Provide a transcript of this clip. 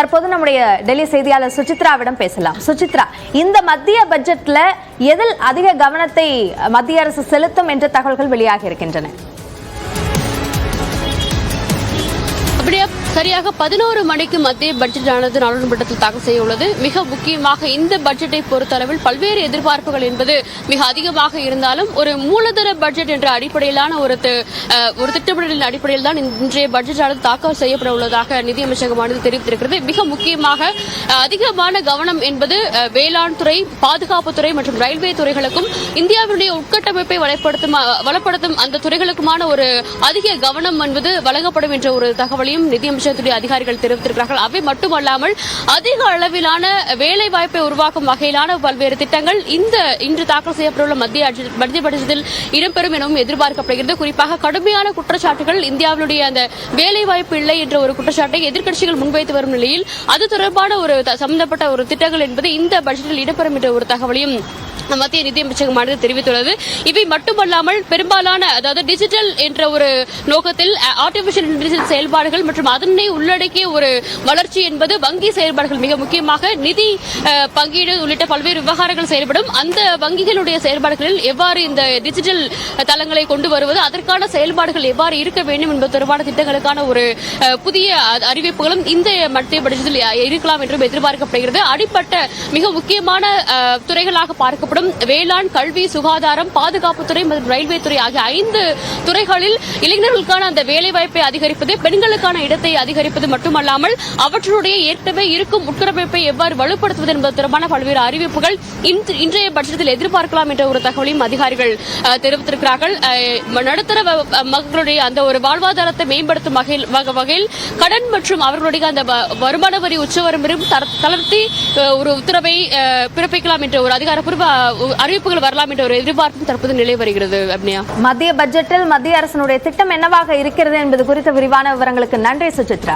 தற்போது நம்முடைய டெல்லி செய்தியாளர் சுசித்ராவிடம் பேசலாம். சுசித்ரா இந்த மத்திய பட்ஜெட்ல எதில் அதிக கவனத்தை மத்திய அரசு செலுத்தும் என்ற தகவல்கள் வெளியாகி இருக்கின்றன? சரியாக பதினோரு மணிக்கு மத்திய பட்ஜெட் ஆனது நாடாளுமன்றத்தில் தாக்கல் செய்ய உள்ளது. மிக முக்கியமாக இந்த பட்ஜெட்டை பொறுத்தளவில் பல்வேறு எதிர்பார்ப்புகள் என்பது மிக அதிகமாக இருந்தாலும் ஒரு மூலதன பட்ஜெட் என்ற அடிப்படையிலான ஒரு ஒரு திட்டமிடலின் அடிப்படையில் தான் இன்றைய பட்ஜெட் ஆனது தாக்கல் செய்யப்பட உள்ளதாக நிதியமைச்சகமானது தெரிவித்திருக்கிறது. மிக முக்கியமாக அதிகமான கவனம் என்பது வேளாண் துறை பாதுகாப்புத்துறை மற்றும் ரயில்வே துறைகளுக்கும் இந்தியாவினுடைய உட்கட்டமைப்பை வளப்படுத்தும் வளப்படுத்தும் அந்த துறைகளுக்குமான ஒரு அதிக கவனம் என்பது வழங்கப்படும் என்ற ஒரு தகவலையும் நிதியமைச்சகத்துடைய அதிகாரிகள் தெரிவித்திருக்கிறார்கள். அவை மட்டுமல்லாமல் அதிக அளவிலான வேலை வாய்ப்பை உருவாக்கும் வகையிலான பல்வேறு திட்டங்கள் இந்த இன்று தாக்கல் செய்யப்பட்டுள்ள மத்திய மத்திய பட்ஜெட்டில் இடம்பெறும் எனவும் எதிர்பார்க்கப்படுகிறது. குறிப்பாக கடுமையான குற்றச்சாட்டுகள் இந்தியாவினுடைய அந்த வேலை வாய்ப்பு இல்லை என்ற ஒரு குற்றச்சாட்டை எதிர்க்கட்சிகள் முன்வைத்து வரும் நிலையில் அது தொடர்பான ஒரு சம்பந்தப்பட்ட ஒரு திட்டங்கள் என்பது இந்த பட்ஜெட்டில் இடம்பெறும் என்ற ஒரு தகவலையும் மத்திய நிதியமைச்சகமானது தெரிவித்துள்ளது. இவை மட்டுமல்லாமல் பெரும்பாலான அதாவது டிஜிட்டல் என்ற ஒரு நோக்கத்தில் ஆர்டிபிஷியல் இன்டெலிஜென்ஸ் செயல்பாடுகள் மற்றும் அதன் உள்ளடக்கிய ஒரு வளர்ச்சி என்பது வங்கி செயல்பாடுகள் மிக முக்கியமாக நிதி பங்கீடு உள்ளிட்ட பல்வேறு விவகாரங்கள் செயல்படும். அந்த வங்கிகளுடைய செயல்பாடுகளில் எவ்வாறு இந்த டிஜிட்டல் தளங்களை கொண்டு வருவது அதற்கான செயல்பாடுகள் எவ்வாறு இருக்க வேண்டும் என்பது தொடர்பான திட்டங்களுக்கான ஒரு புதிய அறிவிப்புகளும் இந்த மத்திய பட்ஜெட்டில் இருக்கலாம் என்றும் எதிர்பார்க்கப்படுகிறது. அடிப்பட்ட மிக முக்கியமான துறைகளாக பார்க்கப்படும் வேளாண் கல்வி சுகாதாரம் பாதுகாப்புத்துறை மற்றும் ரயில்வே துறை ஆகிய ஐந்து துறைகளில் இளைஞர்களுக்கான அந்த வேலைவாய்ப்பை அதிகரிப்பது பெண்களுக்கான இடத்தை அதிகரிப்பது மட்டுமல்லாமல் அவற்றுடைய ஏற்கனவே இருக்கும் உட்கட்டமைப்பை எவ்வாறு வலுப்படுத்துவது என்பது தொடர்பான பல்வேறு அறிவிப்புகள் இன்று- இன்றைய பட்ஜெட்டில் எதிர்பார்க்கலாம் என்ற ஒரு தகவலையும் அதிகாரிகள் தெரிவித்திருக்கிறார்கள். நடுத்தர மக்களுடைய அந்த ஒரு வாழ்வாதாரத்தை மேம்படுத்தும் வகையில் வகையில் கடன் மற்றும் அவர்களுடைய அந்த வருமான வரி உச்சவரம்பையும் தளர்த்தி ஒரு உத்தரவை பிறப்பிக்கலாம் என்ற ஒரு அதிகாரப்பூர்வ அறிவிப்புகள் வரலாம் என்ற ஒரு எதிர்பார்ப்பும் தற்போது நிலை வருகிறது அப்னியா. மத்திய பட்ஜெட்டில் மத்திய அரசனுடைய திட்டம் என்னவாக இருக்கிறது என்பது குறித்த விரிவான விவரங்களுக்கு நன்றி சுசித்ரா